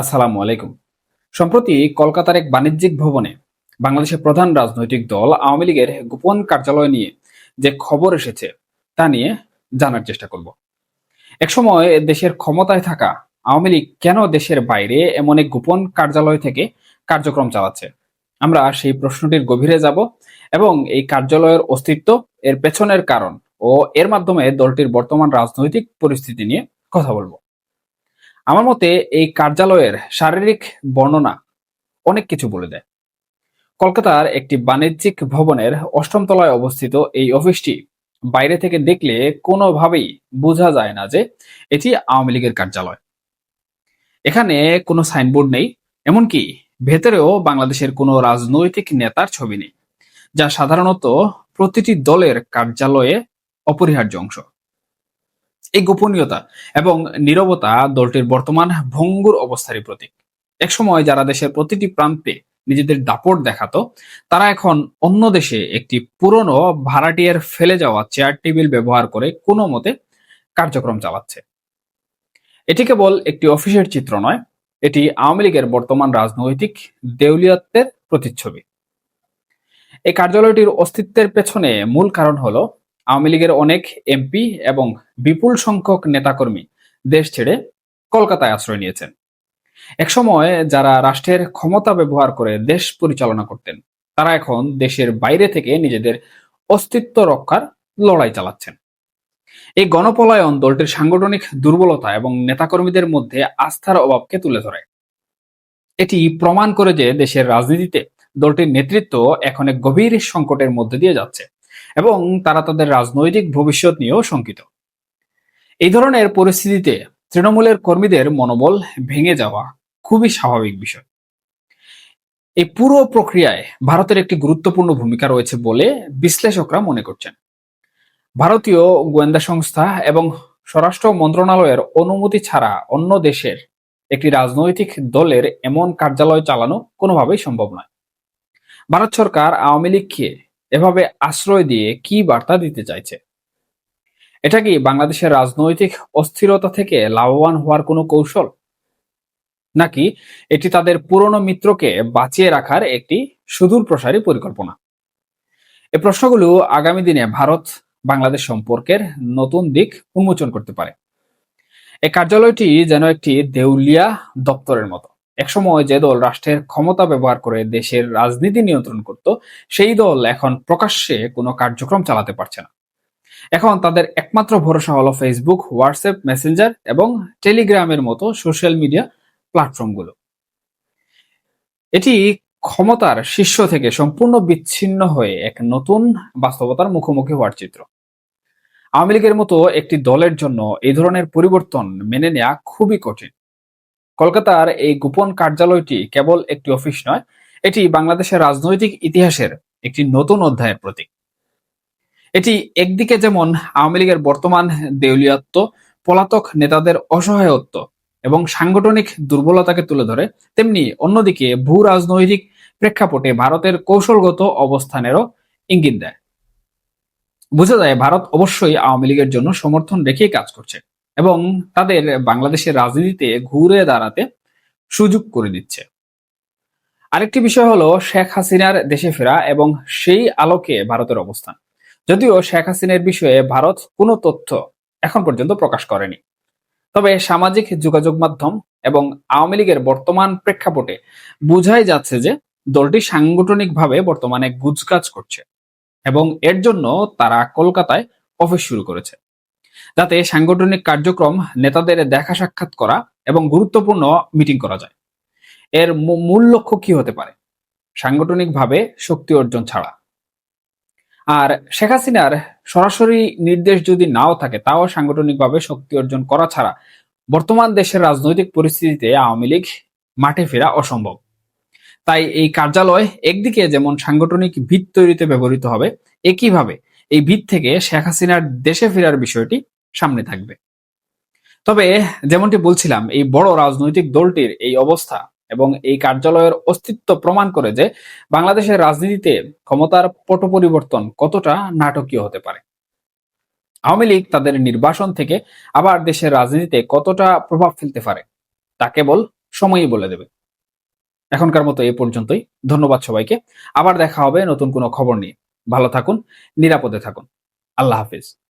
আসসালামু আলাইকুম। সম্প্রতি কলকাতার এক বাণিজ্যিক ভবনে বাংলাদেশের প্রধান রাজনৈতিক দল আওয়ামী লীগের গোপন কার্যালয় নিয়ে যে খবর এসেছে, তা নিয়ে জানার চেষ্টা করব। একসময় দেশের ক্ষমতায় থাকা আওয়ামী লীগ কেন দেশের বাইরে এমন এক গোপন কার্যালয় থেকে কার্যক্রম চালাচ্ছে? আমরা সেই প্রশ্নটির গভীরে যাব এবং এই কার্যালয়ের অস্তিত্ব, এর পেছনের কারণ ও এর মাধ্যমে দলটির বর্তমান রাজনৈতিক পরিস্থিতি নিয়ে কথা বলব। আমার মতে এই কার্যালয়ের শারীরিক বর্ণনা অনেক কিছু বলে দেয়। কলকাতার একটি বাণিজ্যিক ভবনের অষ্টম তলায় অবস্থিত এই অফিসটি বাইরে থেকে দেখলে কোনোভাবেই বোঝা যায় না যে এটি আওয়ামী লীগের কার্যালয়। এখানে কোনো সাইনবোর্ড নেই, এমনকি ভেতরেও বাংলাদেশের কোনো রাজনৈতিক নেতার ছবি নেই, যা সাধারণত প্রতিটি দলের কার্যালয়ে অপরিহার্য অংশ। এই গোপনীয়তা এবং নীরবতা দলটির বর্তমান ভঙ্গুর অবস্থারই প্রতীক। একসময় যারা দেশের প্রতিটি প্রান্তে নিজেদের দাপট দেখাতো, তারা এখন অন্য দেশে একটি পুরনো ভাড়াটিয়ার ফেলে যাওয়া চেয়ার টেবিল ব্যবহার করে কোনো মতে কার্যক্রম চালাচ্ছে। এটি কেবল একটি অফিসের চিত্র নয়, এটি আওয়ামী লীগের বর্তমান রাজনৈতিক দেউলিয়ত্বের প্রতিচ্ছবি। এই কার্যালয়টির অস্তিত্বের পেছনে মূল কারণ হলো আওয়ামী লীগের অনেক এমপি এবং বিপুল সংখ্যক নেতাকর্মী দেশ ছেড়ে কলকাতায় আশ্রয় নিয়েছেন। একসময় যারা রাষ্ট্রের ক্ষমতা ব্যবহার করে দেশ পরিচালনা করতেন, তারা এখন দেশের বাইরে থেকে নিজেদের অস্তিত্ব রক্ষার লড়াই চালাচ্ছেন। এই গণপলায়ন দলটির সাংগঠনিক দুর্বলতা এবং নেতাকর্মীদের মধ্যে আস্থার অভাবকে তুলে ধরে। এটি প্রমাণ করে যে দেশের রাজনীতিতে দলটির নেতৃত্ব এখন এক গভীর সংকটের মধ্যে দিয়ে যাচ্ছে। এবং তারা তাদের রাজনৈতিক ভবিষ্যৎ নিয়েও শঙ্কিত। এই ধরনের পরিস্থিতিতে তৃণমূলের কর্মীদের মনোবল ভেঙে যাওয়া খুবই স্বাভাবিক বিষয়। এই পুরো প্রক্রিয়ায় ভারতের একটি গুরুত্বপূর্ণ ভূমিকা রয়েছে বলে বিশ্লেষকরা মনে করছেন। ভারতীয় গোয়েন্দা সংস্থা এবং স্বরাষ্ট্র মন্ত্রণালয়ের অনুমতি ছাড়া অন্য দেশের একটি রাজনৈতিক দলের এমন কার্যালয় চালানো কোনোভাবেই সম্ভব নয়। ভারত সরকার আওয়ামী লীগকে এভাবে আশ্রয় দিয়ে কি বার্তা দিতে চাইছে? এটা কি বাংলাদেশের রাজনৈতিক অস্থিরতা থেকে লাভবান হওয়ার কোনো কৌশল? নাকি এটি তাদের পুরনো মিত্রকে বাঁচিয়ে রাখার একটি সুদূর প্রসারী পরিকল্পনা? এই প্রশ্নগুলো আগামী দিনে ভারত বাংলাদেশ সম্পর্কের নতুন দিক উন্মোচন করতে পারে। এই কার্যালয়টি যেন একটি দেউলিয়া দপ্তরের মতো। একসময় যে দল রাষ্ট্রের ক্ষমতা ব্যবহার করে দেশের রাজনীতি নিয়ন্ত্রণ করত, সেই দল এখন প্রকাশ্যে কোনো কার্যক্রম চালাতে পারছে না। এখন তাদের একমাত্র ভরসা হলো ফেসবুক হোয়াটসঅ্যাপ মেসেঞ্জার এবং টেলিগ্রামের মতো সোশ্যাল মিডিয়া প্ল্যাটফর্মগুলো এটি ক্ষমতার শীর্ষ থেকে সম্পূর্ণ বিচ্ছিন্ন হয়ে এক নতুন বাস্তবতার মুখোমুখি হওয়ার চিত্র। আওয়ামী লীগের মতো একটি দলের জন্য এই ধরনের পরিবর্তন মেনে নেওয়া খুবই কঠিন। কলকাতার এই গোপন কার্যালয়টি কেবল একটি অফিস নয়, এটি বাংলাদেশের রাজনৈতিক ইতিহাসের একটি নতুন অধ্যায়ের প্রতীক। এটি একদিকে যেমন আওয়ামী লীগের বর্তমান দেউলিয়াত্ব, পলাতক নেতাদের অসহায়ত্ব এবং সাংগঠনিক দুর্বলতাকে তুলে ধরে, তেমনি অন্যদিকে ভূ রাজনৈতিক প্রেক্ষাপটে ভারতের কৌশলগত অবস্থানেরও ইঙ্গিত দেয়। বোঝা যায়, ভারত অবশ্যই আওয়ামী লীগের জন্য সমর্থন রেখেই কাজ করছে। এবং তাদের বাংলাদেশের রাজনীতিতে ঘুরে দাঁড়াতে সুযোগ করে দিচ্ছে। আরেকটি বিষয় হলো শেখ হাসিনার দেশে ফেরা এবং সেই আলোকে ভারতের অবস্থান। যদিও শেখ হাসিনার বিষয়ে ভারত কোনো তথ্য এখন পর্যন্ত প্রকাশ করেনি। তবে সামাজিক যোগাযোগ মাধ্যম এবং আওয়ামী লীগের বর্তমান প্রেক্ষাপটে বোঝাই যাচ্ছে যে দলটি সাংগঠনিকভাবে বর্তমানে গুজকাজ করছে এবং এর জন্য তারা কলকাতায় অফিস শুরু করেছে। যাতে সাংগঠনিক কার্যক্রম নেতাদের দেখা সাক্ষাৎ করা এবং গুরুত্বপূর্ণ মিটিং করা যায়। এর মূল লক্ষ্য কি হতে পারে? সাংগঠনিকভাবে শক্তি অর্জন ছাড়া। আর শেখ হাসিনার সরাসরি নির্দেশ যদি নাও থাকে, তাও সাংগঠনিকভাবে শক্তি অর্জন করা ছাড়া বর্তমান দেশের রাজনৈতিক পরিস্থিতিতে আওয়ামী লীগ মাঠে ফেরা অসম্ভব। তাই এই কার্যালয় একদিকে যেমন সাংগঠনিক ভিত তৈরিতে ব্যবহৃত হবে, একইভাবে এই ভিত থেকে শেখ হাসিনার দেশে ফেরার বিষয়টি সামনে থাকবে। তবে যেমনটি বলছিলাম, এই বড় রাজনৈতিক দলটির এই অবস্থা এবং এই কার্যালয়ের অস্তিত্ব প্রমাণ করে যে বাংলাদেশের রাজনীতিতে ক্ষমতার পট পরিবর্তন কতটা নাটকীয় হতে পারে। আওয়ামী লীগ তাদের নির্বাসন থেকে আবার দেশের রাজনীতিতে কতটা প্রভাব ফেলতে পারে, তা কেবল সময়ই বলে দেবে। এখনকার মতো এ পর্যন্তই। ধন্যবাদ সবাইকে। আবার দেখা হবে নতুন কোনো খবর নিয়ে। ভালো থাকুন নিরাপদে থাকুন। আল্লাহ হাফিজ।